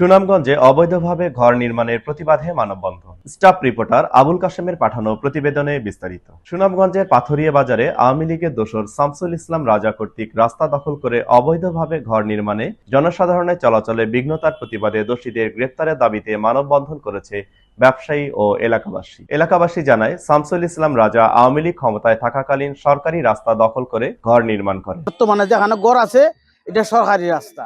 সুনামগঞ্জে অবৈধভাবে ঘর নির্মাণের প্রতিবাদে মানববন্ধন। স্টাফ রিপোর্টার আবুল কাশেমের পাঠানো প্রতিবেদনে বিস্তারিত। সুনামগঞ্জের পাথরিয়া বাজারে আওয়ামী লীগের দোসর শামসুল ইসলাম রাজা কর্তৃক রাস্তা দখল করে অবৈধভাবে ঘর নির্মাণে জনসাধারণের চলাচলে বিঘ্নতার প্রতিবাদে দোষীদের গ্রেপ্তারের দাবিতে মানববন্ধন করেছে ব্যবসায়ী ও এলাকাবাসী। এলাকাবাসী জানায়, শামসুল ইসলাম রাজা আওয়ামী লীগ ক্ষমতায় থাকাকালীন সরকারি রাস্তা দখল করে ঘর নির্মাণ করে বর্তমানে যেখানে গড় আছে, এটা সরকারি রাস্তা।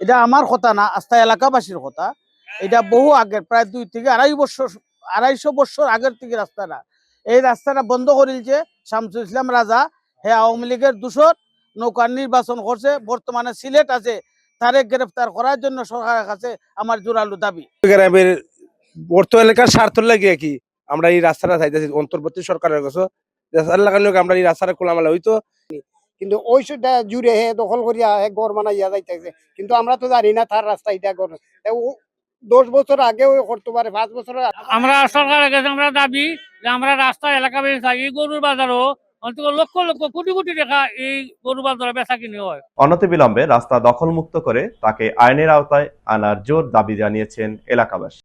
এটা আমার কথা না, আস্থা এলাকাবাসীর কথা। এটা বহু আগের, প্রায় দুই থেকে আড়াই বছর, আড়াইশো বছর আগের থেকে রাস্তাটা। এই রাস্তাটা বন্ধ করিলছে শামসুল ইসলাম রাজা। হে আওয়ামী লীগের দূষণ নৌকার নির্বাচন করছে, বর্তমানে সিলেট আছে, তারে গ্রেফতার করার জন্য সরকারের কাছে আমার জোরালো দাবি। গ্রামের অর্থ এলাকার স্বার্থ লাগে কি আমরা এই রাস্তাটা চাইতেছি অন্তর্বর্তী সরকারের কাছে। রাস্তার লোক আমরা এই রাস্তাটা খোলামেলা হইতো। কিন্তু ওই সুদা জুড়ে হে দখল করিয়া হে গড় বানাইয়া যাইতেছে। কিন্তু আমরা তো জানি না তার রাস্তা এটা গড় ও দশ বছর আগেও করতে পারে পাঁচ বছর আমরা সরকারের কাছে আমরা দাবি যে আমরা রাস্তা এলাকা বেশি থাকি গরুর বাজারও অন্তত লক্ষ লক্ষ কোটি কোটি টাকা এই গরু বাজারে বেচা কিনে হয়। অনতিবিলম্বে রাস্তা দখলমুক্ত করে তাকে আইনের আওতায় আনার জোর দাবি জানিয়েছেন এলাকাবাসী।